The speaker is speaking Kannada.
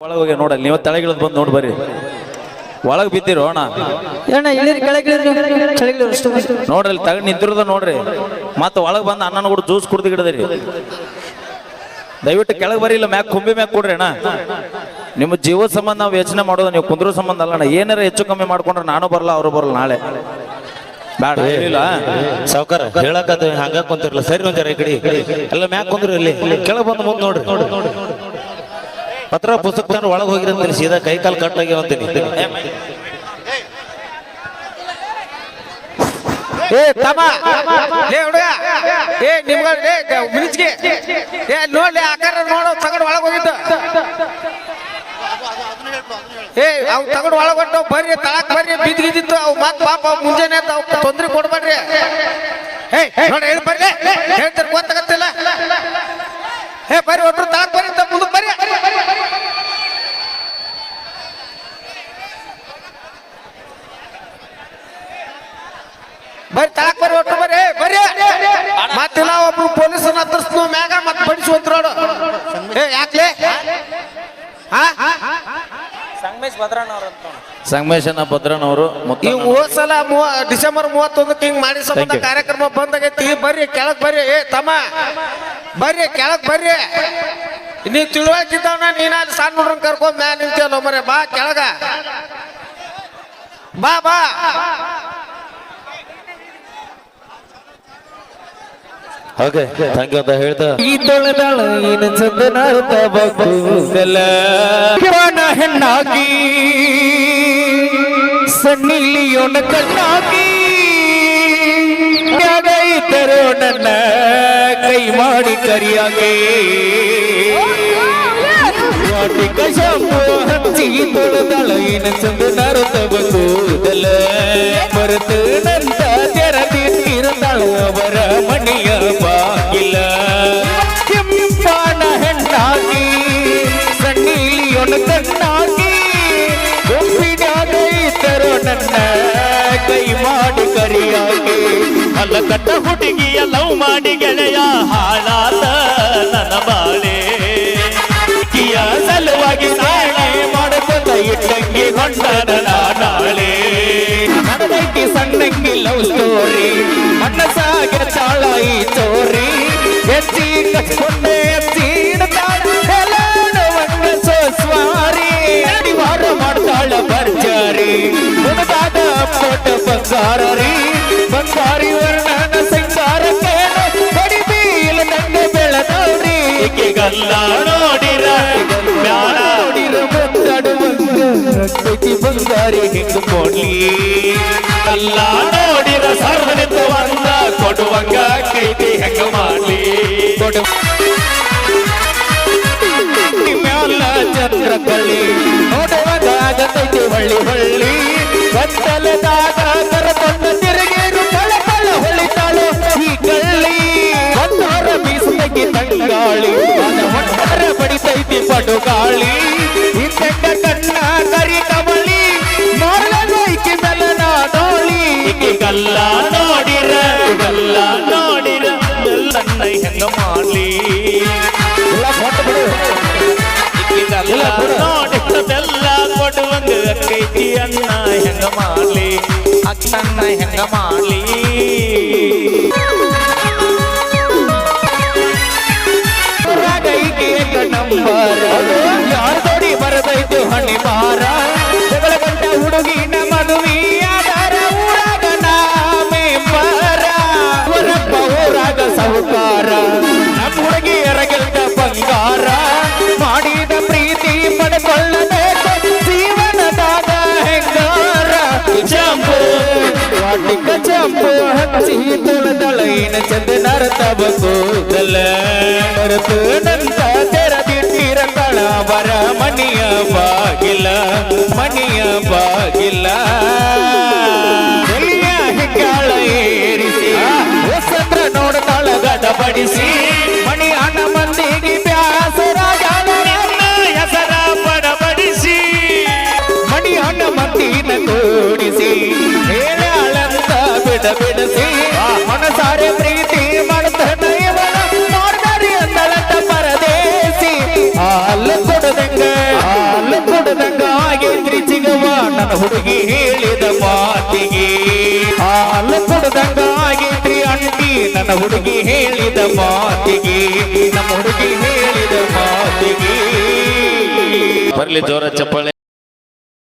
ಒಳಗೆ ಹೋಗಿ ನೋಡಲ್ಲ ನೀವು ತಳಗಿಳಿದ್ ಬಂದು ನೋಡಿ ಬರ್ರಿ. ಒಳಗೆ ಬಿದ್ದಿರೋ ಅಣ್ಣ. ಇಳಿರಿ. ನೋಡ್ರಿ ತಗ ನಿಂತಿರೋದ ನೋಡ್ರಿ. ಮತ್ತೆ ಒಳಗೆ ಬಂದು ಅಣ್ಣನ ಕೂಡ ಜ್ಯೂಸ್ ಕುಡ್ದು ಗಿಡದ್ರಿ ದಯವಿಟ್ಟು ಕೆಳಗೆ ಬರೀ ಇಲ್ಲ ಮ್ಯಾಕ್ ಕುಂಬಿ ಮ್ಯಾಕ್ ಕೊಡ್ರಿ ಅಣ್ಣ. ನಿಮ್ಮ ಜೀವ ಸಂಬಂಧ ನಾವು ಯೋಚನೆ ಮಾಡೋದು ನೀವು ಕುಂದ್ರ ಸಂಬಂಧ ಅಲ್ಲ ಅಣ್ಣ. ಏನಾರ ಹೆಚ್ಚು ಕಮ್ಮಿ ಮಾಡ್ಕೊಂಡ್ರೆ ನಾನು ಬರಲ್ಲ ಅವರು ಬರಲ್ಲ ನಾಳೆ. ಬೇಡ ಹೇಳಿಲ್ಲ ಸಾವ್ಕಾರ ಹೇಳಕತ್ತ ಹಂಗ ಕುಂತಿರ್ಲ. ಸರಿ ಒಂದ್ ಈ ಕಡೆ ಈ ಕಡೆ. ಎಲ್ಲ ಮ್ಯಾಕ್ ಕುಂದ್ರಿ ಇಲ್ಲಿ. ಕೆಳಗೆ ಬಂದು ನೋಡ್ರಿ ನೋಡ್ರಿ. ಪತ್ರ ಪುಸ್ತಕ ಒಳಗೆ ಹೋಗಿರಂತೀನಿ ಸೀದಾ ಕೈ ಕಾಲು ಕಟ್ಟಾಗಿ ಅಂತೀನಿ. ಏ, ತಮ್ಮ! ಏ, ಹುಡುಗ! ಏ, ನಿಮ್ಗ, ಏ ನೋಡ್ಲಿ ಆಕಾರ ನೋಡು, ತಗಡ್ ಒಳಗ್ ಹೋಗಿದ್ದ. ಏ, ಅವ್ ತಗಡ್ ಒಳಗ್ ಹೊಟ್ಟು ಬರ್ರಿ, ತಳಕ್ ಬರ್ರಿ, ಬಿದ್ದಿದ್ದಿತ್ತು, ಅವ್ ಮತ್ ಪಾಪ, ಅವ್ ಮುಂಜಾನೆ ಅಂತ ಅವ್ಕ್ ತೊಂದ್ರೆ ಕೊಡ್ಬೇಡ್ರಿ. ಏ ನೋಡಿ ಹೇಳಿ ಬರ್ರಿ ಹೇಳ್ತಾರೆ, ಗೊತ್ತಾಗತ್ತಿಲ್ಲ. ಹೇ ಬರ್ರಿ ಒಟ್ರು ತಳಕ್ ಬರ್ರಿ ಅಂತ ಮುಂದಕ್ಕೆ ಬರ್ರಿ ಬರ್ರಿ ತಳಕ್ ಬರ್ರಿ ಒಟ್ಟು ಬರ್ರಿ ಬರ್ರಿ ಮತ್ತಿಲ್ಲ ಒಬ್ರು ಪೊಲೀಸ್ ಹತ್ತಿಸ್ನು ಮ್ಯಾಗ ಮತ್ ಬಡಿಸುವಂತ ನೋಡು. ಏ ಯಾಕ್ಲೆ? ಹಾ? ಸಂಗಮೇಶನ ಭದ್ರನವರು ಈ ಹೋದ್ ಸಲ ಮೂವ ಡಿಸೆಂಬರ್ ಮೂವತ್ತೊಂದಕ್ಕೆ ಹಿಂಗ್ ಮಾಡಿ ಸಂಬಂಧ. ಕಾರ್ಯಕ್ರಮ ಬಂದಾಗೈತಿ. ಬರ್ರಿ ಕೆಳಗ್ ಬರ್ರಿ. ಏ ತಮ್ಮ. ಬರ್ರಿ ಕೆಳಗ್ ಬರ್ರಿ. ನೀವ್ ತಿಳುವಳಿಕಿದ್ದವನ ನೀನ ಅಲ್ಲಿ ಸಣ್ಣ ಹುಡ್ರನ್ ಕರ್ಕೊಂಡ್ ಮ್ಯಾ ನಿಂತಿಯಲ್ಲ ಮರೆ ಬಾ ಕೆಳಗ. ಬಾ ಬಾ. ಓಕೆ ಥ್ಯಾಂಕ್ ಯು ಅಂತ ಹೇಳ್ತಾ ಈ ತೊಳೆದಾಳ ಏನು ಚಂದನಾರ್ಥ ಬಗ್ಗೂಗಲ ಕಿರಣ ಹೆಣ್ಣಾಗಿ ಸಣ್ಣಿಲಿಯೋನ ಕಣ್ಣಾಗಿ ಮ್ಯಾಗ ಇದ್ದರು ನನ್ನ ಕೈ ಮಾಡಿ ಕರಿಯಾಗೆ ವಾಟಿಕ ಶಾಂಪು ಹಚ್ಚಿ ತೊಳೆದಾಳ ಏನು ಚಂದನಾರ್ಥ ಬಗ್ಗೂಗಲ ಕಣ್ಣಾಗಿ ಒಪ್ಪಿನಾಗ ಇದ್ದರು ನನ್ನ ಕೈ ಮಾಡಿ ಕರಿಯಾಗಿ. ಅಲ್ಲ ಹುಡುಗಿಯ ಲವ್ ಮಾಡಿ ಗೆಳೆಯ ಹಾಳಾದ ನನ್ನ ಬಾಳೆ. ಕಿಯ ಸಲುವಾಗಿ ನಾಳೆ ಮಾಡಕೊಂಡ ಇಟ್ಟಂಗಿ ಗೊಂಡನ ನಾಳೆ. ನಡೆದೈತಿ ಸಣ್ಣಂಗಿ ಲವ್ ಸ್ಟೋರಿ ಮನಸಾಗ ತಾಳ ಈ ತೋರಿ ಹೆಚ್ಚಿ ಕಚ್ಕೊಂಡೆ ಪೋಟ ಬಂಗಾರ ರೀ ಬಂಗಾರಿ ವರ್ಣನ ಸಿಂಗಾರಕ್ಕೆ ಕಡಿಮೆ ನಂಗೆ ಬೆಳೆದವ್ರಿ ಗಲ್ಲ ನೋಡಿರ ನೋಡಿರ ರಕ್ತೈತಿ ಬಂಗಾರಿ ಹೆಂಗ ಕೊಡ್ಲಿ? ಅಲ್ಲ ನೋಡಿರ ಸರ್ವನಿತ್ತು ಬಂದ ಕೊಡುವಂಗ ಕೈತಿ ಹೆಂಗ ಮಾಡ್ಲಿ? ಕೊಡು. ಪಡುಗಾಳಿ ಹಿಂದೆಂಗ ಕಣ್ಣ ಕರಿ ಕಮಳಿ ನೋಡ್ಲೈಕಿ ಮೆಲನ ಡೋಳಿ ಗಲ್ಲ ನೋಡಿರ ಗಲ್ಲ ನೋಡಿರ ನನ್ನ ಹೆಂಗ ಮಾಡ್ಲಿ. ಎಲ್ಲ ನೋಡಿರ ಬೆಲ್ಲ ಕೊಡುವಂಗ ಕೈತಿ ಅನ್ನ ಹೆಂಗ ಮಾಡ್ಲಿ. ಅಕ್ಕನ್ನ ಹೆಂಗ ಮಾಡ್ಲಿ. ನಂಬರ ಯಾರ ತೋಡಿ ಬರದೈತು ಹಣಿ ಮಾರ ಜಗಳ ಗಂಟ ಹುಡುಗಿನ ಮದುವೆಯಾದಾರ ಊರಾಗ ನಾಮೇ ಮರ ಹೊರಪ್ಪ ಊರಾಗ ಸಾಹುಕಾರ ನಮ್ಮ ಹುಡುಗಿಯರ ಗೆಲ್ದ ಬಂಗಾರ ಮಾಡಿದ ಪ್ರೀತಿ ಪಡ್ಕೊಳ್ಳಬೇಕು ಜೀವನದಾಗ ಹೆಂಗಾರ ಚಂಪು ವಾಟಿಕ ಚಂಪು ಹಚ್ಚಿ ತುಳದಳೈನ ಚಂದನರ್ತವ ಕೂದಲ ಮರೆತು ನಂತ ತೆರದಿಟ್ಟಿರ ಕಳವರ ಮನೆಯ ಬಾಗಿಲ ಮನೆಯ ಬಾಗಿಲ ಎಲ್ಲಿಯ ಹೆಗ್ಗಾಳ ಏರಿಸಿ ಹೊಸತ್ರ ನೋಡ್ತಾಳ ಗದ ಬಡಿಸಿ ಮಣಿ ಹಣ ಮಂದಿಗೆ ಬ್ಯಾಸರಾಗಾಳ ಹೆಸರ ಪಡಬಡಿಸಿ ಮಣಿ ಹಣ ಮಂದಿನ ಕೂಡಿಸಿ ಹೇಳಾಳಂತ ಬಿಡ ಬಿಡಿಸಿ ಮನಸಾರೆ ಪ್ರೀತಿ ಹುಡುಗಿ ಹೇಳಿದ ಮಾತಿಗೆ. ಹಾಲು ಕುಡ್ದಂಗಾಗಿದ್ರಿ ಅಂಟಿ ನನ್ನ ಹುಡುಗಿ ಹೇಳಿದ ಮಾತಿಗೆ. ನಮ್ಮ ಹುಡುಗಿ ಹೇಳಿದ ಮಾತಿಗೆ. ಬರ್ಲಿ ಜೋರ ಚಪ್ಪಾಳೆ.